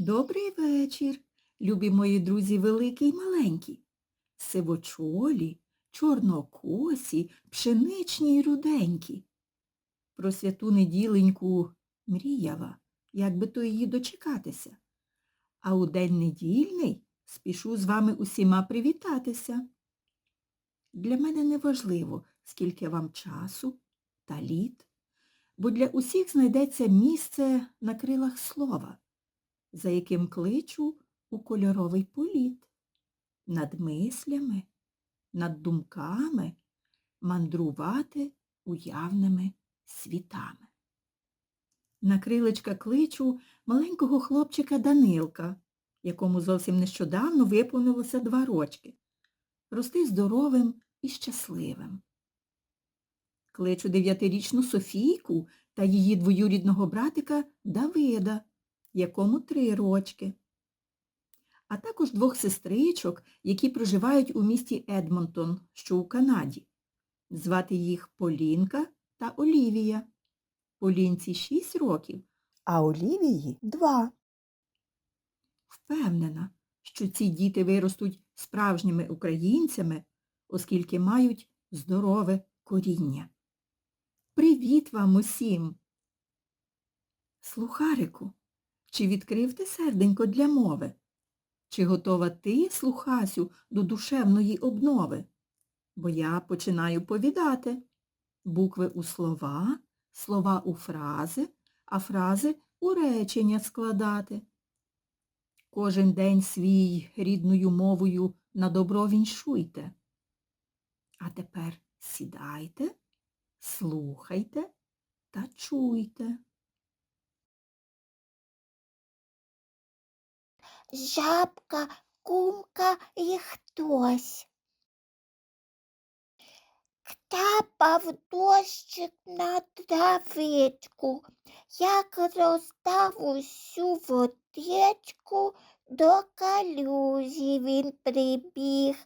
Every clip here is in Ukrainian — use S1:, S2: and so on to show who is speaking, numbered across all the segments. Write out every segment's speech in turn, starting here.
S1: Добрий вечір, любі мої друзі великі й маленькі, сивочолі, чорнокосі, пшеничні й руденькі. Про святу неділеньку мріяла, як би то її дочекатися. А у день недільний спішу з вами усіма привітатися. Для мене не важливо, скільки вам часу та літ, бо для усіх знайдеться місце на крилах слова за яким кличу у кольоровий політ, над мислями, над думками мандрувати уявними світами. На крилечка кличу маленького хлопчика Данилка, якому зовсім нещодавно виповнилося два рочки. Рости здоровим і щасливим. Кличу дев'ятирічну Софійку та її двоюрідного братика Давида, якому три рочки, а також двох сестричок, які проживають у місті Едмонтон, що у Канаді. Звати їх Полінка та Олівія. Полінці шість років.
S2: а Олівії два.
S1: Впевнена, що ці діти виростуть справжніми українцями, оскільки мають здорове коріння. Привіт вам усім! Слухарику, чи відкрив ти серденько для мови? Чи готова ти, слухасю, до душевної обнови? Бо я починаю повідати. Букви у слова, слова у фрази, а фрази у речення складати. Кожен день свій рідною мовою на добро віншуйте. А тепер сідайте, слухайте та чуйте.
S3: Жабка, кумка і хтось. Ктапав дощик на травичку, як роздав усю водичку, до калюжі він прибіг,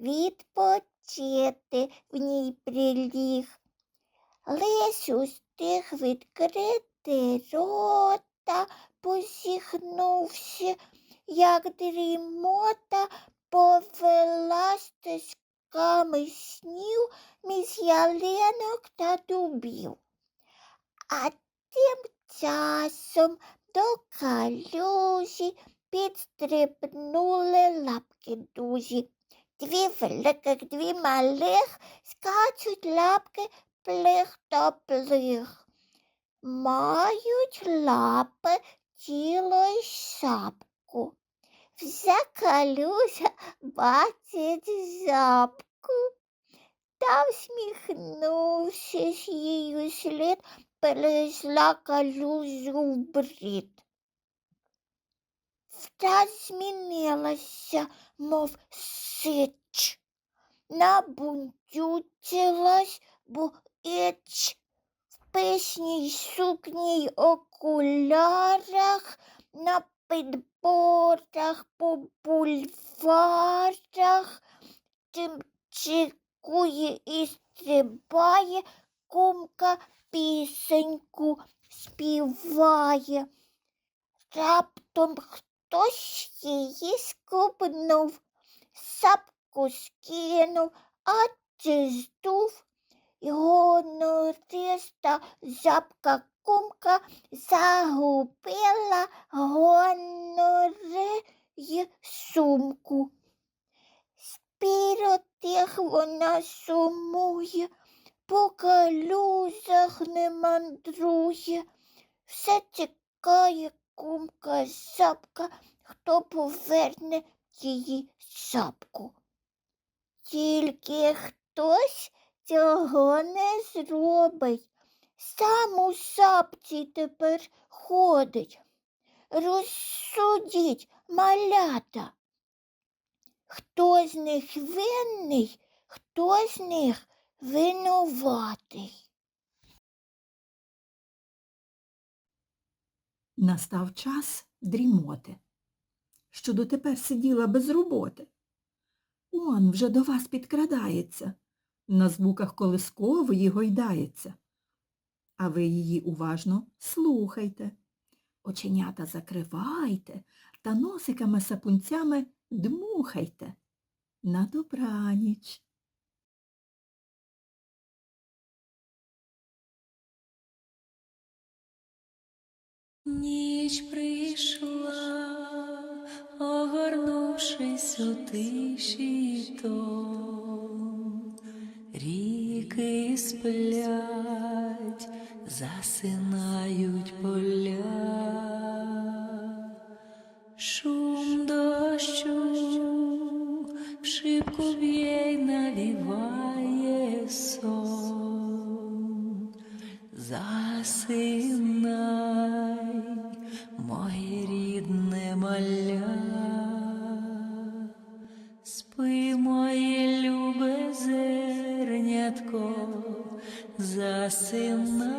S3: відпочити в ній приліг. Лись устиг відкрити рота, посіхнувши, як дрімота повела стежками снів між ялинок та дубів. А тим часом до калюжі підстрибнули лапки дужі. Дві великих, дві малих скачуть лапки плих до плих. Мають лапи тіло й шапку. Вся калюжа бачить жабку. Та, всміхнувшись її слід, перейшла калюжу в брід. Та змінилася, мов сич, набунтючилась, бо іч в пишній сукні окулярах, на підборах по бульварах, тим чекує і стрибає, кумка пісеньку співає. Раптом хтось її скубнув, сапку скинув, а чи здув. І гонориста жабка кумка загубила гонори сумку. Спіро тих вона сумує, по калюзах не мандрує, все чекає кумка жабка, хто поверне її шапку. Тільки хтось цього не зробить. Сам у шапці тепер ходить. Розсудіть, малята. Хто з них винний, хто з них винуватий.
S1: Настав час дрімоти, що дотепер сиділа без роботи. Он вже до вас підкрадається, на звуках колискової гойдається. А ви її уважно слухайте. Оченята закривайте та носиками сапунцями дмухайте. На добраніч.
S4: Ніч прийшла, огорнувшись у тиші тон. Ріки сплять, засинають поля. Шум дощу в шибку б'є й навіває сон. Засинай, моє рідне маля, засинай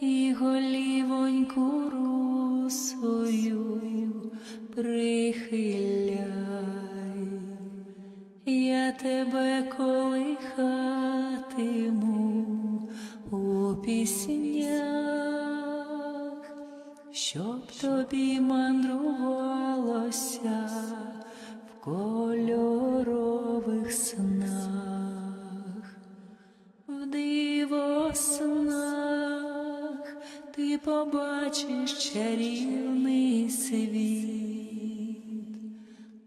S4: і голівоньку русою прихиляй. Я тебе колихатиму у піснях, щоб тобі мандрувалося в кольорових снах, диво снах ти побачиш чарівний світ.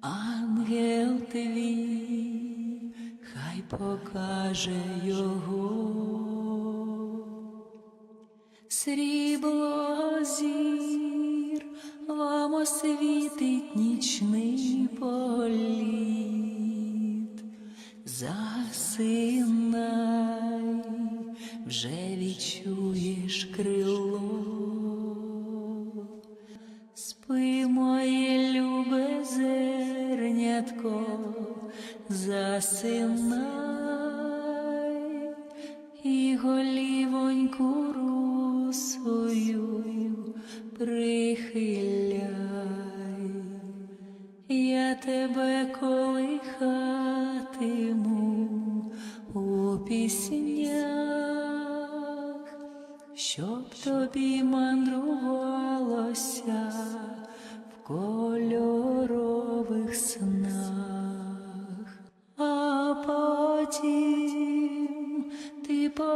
S4: Ангел твій, хай покаже його, срібло зір вам освітить нічний засинай і голівоньку русою прихиляй. Я тебе колихатиму у піснях, щоб тобі мандрувалося в кольорових снах,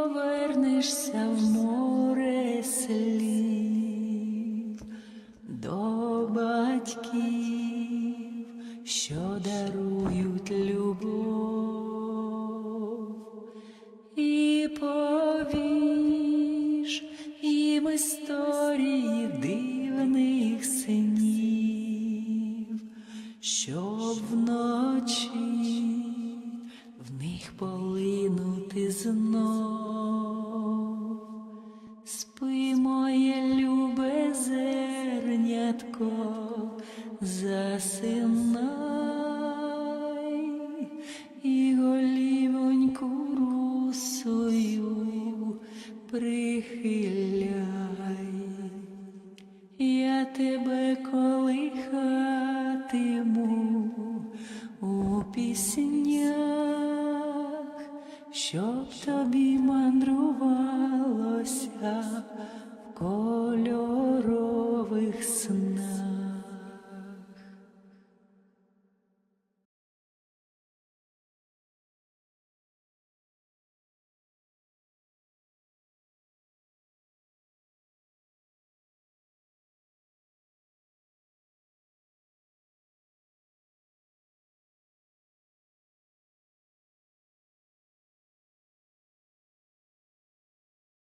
S4: повернешся в море слів до батьків, що дарують любов. І повіш їм історії дивних синів, щоб засинай і голівоньку русою прихиляй, я тебе колихатиму у піснях, щоб тобі мандрувалося в кольорових снах.